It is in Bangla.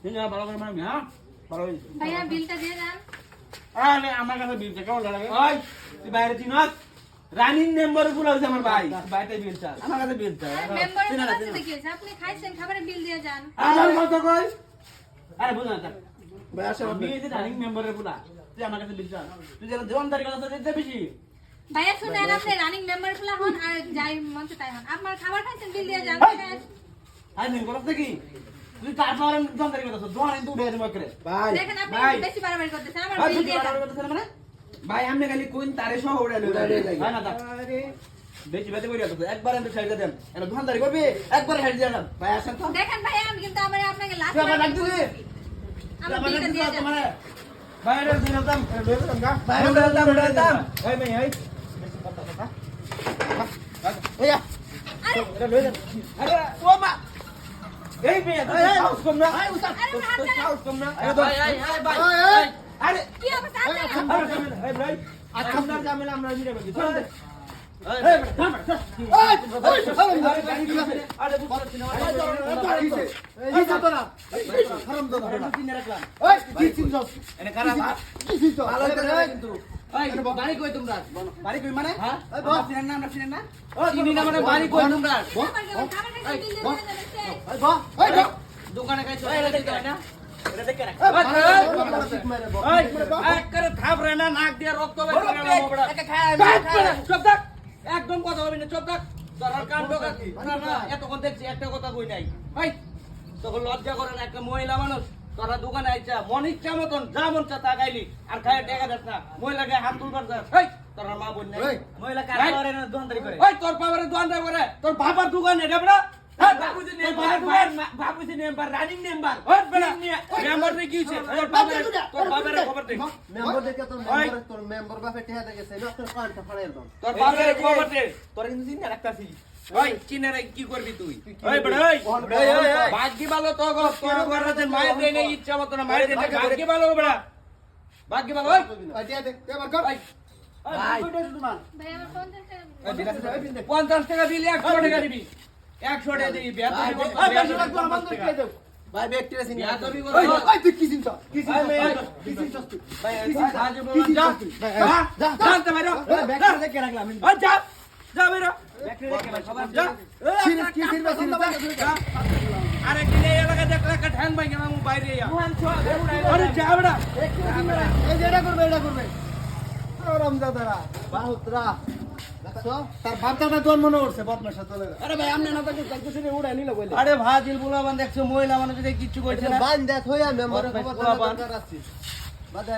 ভালো করে মারবি হ্যাঁ? ভালো ভাইয়া বিলটা দিয়ে যান আরে আমার কাছে বিলটা কেমন লাগে? ওই তুই বাইরে চিনত রানিং মেম্বারগুলো হচ্ছে আমার ভাই। বাইরে বিল চাল আমার কাছে বিল চাল মেম্বারের কাছে দেখি আপনি খাইছেন খাবারের বিল দিয়ে যান। আমার কত কই? আরে বুঝ না ভাই আসে আমি যে রানিং মেম্বারের পুরা তুই আমার কাছে বিল চাল তুই যেন দোকানদারি কথা দিতে বেশি। ভাইয়া শুনেন আপনি রানিং মেম্বারগুলা হন আর যাই মঞ্চ তাই হন। আপনার খাবার খাইছেন বিল দিয়ে যান। আই নিন করছ কি তুই তারপর দোকানদারি কথা দোকান কিন্তু উঠে দেবো করে ভাই দেখেন আপনি ভাই। বেশি বাড়াবাড়ি করতেছেন আমার ভাই বিল দিয়ে কথা মানে? ভাই আমি খালি কোন তারে সহ উড়ে লাগে। হয় না আরে। বেশি বেশি করে আসছে একবার আমি সাইড দেন। এটা দোকানদারি করবি? একবার সাইড দিয়ে দাম ভাই আসেন তো। দেখেন ভাইয়া আমি কিন্তু আমার আপনাকে লাস্ট আমার দিবি? আমার বিলটা দিয়ে যান মানে বাইরে দিন দাম লয়ে গেলাম গা। দাম বাইরে দাম এই মেয়ে এই। ওয়া আরে। এটা লয়ে যান আরে ও মা! কিন্তু এই বাড়ি কই তোমরা? বাড়ি কই মানে? হ্যাঁ? চিনেন না আমরা চিনেন না? চিনি না মানে বাড়ি কই তোমরা? দোকানে দেখে না দেখে একদম কথা বলবি না না না এতক্ষণ দেখছি একটা কথা কই নাই। তখন লজ্জা করে না একটা মহিলা মানুষ। তোরা দোকানে আইছা মন ইচ্ছা মতন যা মন চা তা খাইলি আর খায় টাকা দেস না। মহিলাকে হাত তুলবার যা তোর মা বোন নাই। মহিলা কারা করে না দোকানদারি করে। ওই তোর বাবারে দোকানদার করে। তোর বাবার দোকান এটা বড়া। হ্যাঁ বাবুজি তোর নেম্বার বাবার দোকান। বাবুজি নেম্বার রানিং নেম্বার ওই বেড়া। মেম্বার রে কি হইছে তোর বাবার তোর বাবার খবর দে মেম্বার দেখে তোর মেম্বার তোর মেম্বার বাপে টেহা দেখেছে না তোর কানটা ফাড়াই তোর বাবার খবর দে। তোর কিন্তু চিন্তা রাখতাছি ওই চিনারে কি করবি তুই? ওই বড় ওই। ভাগ্য ভালো তো গো তোর ঘরে মায়ের দেনে ইচ্ছা মতো না মায়ের দেনে ভাগ্য ভালো বড়া? ভাগ্য ভালো? ওই টেহা দেখ এবার কর ভাই। ভাই ভাই আমার 50 টাকা পঞ্চাশ টাকা দিলি একশো টাকা দিবি। একশো টাকা দিবি ভাই ব্যক্তিরা চিনি বেতনই কত? ওই তুই কি চিনছস কি চিনছস কি চিনছস তুই? ভাই যা। যা, যা জানতে পারো ওই ব্যাগটা দেখে রাখলাম। ওই যা। যা বেরো যা। সিরিয়াস কি সিরিয়াস যা। আরেকদিন এই এলাকা দেখলে একটা ঠ্যাং ভাই গেলাম বাইরে আরে যা বেড়া এই যে এটা করবে এটা করবে। রমজাদারা বাহুতরা। দেখছ? তার বাচ্চাটা জন্ম না করছে বদমাশা চলে আরে ভাই আমনে না তাকে কালকে উড়াই নিল বলে আরে ভাজিল বুলাবান দেখছ মহিলা মানুষ যদি কিচ্ছু করছে না। বান দেখ হইয়া বদমাশ খবর বাদে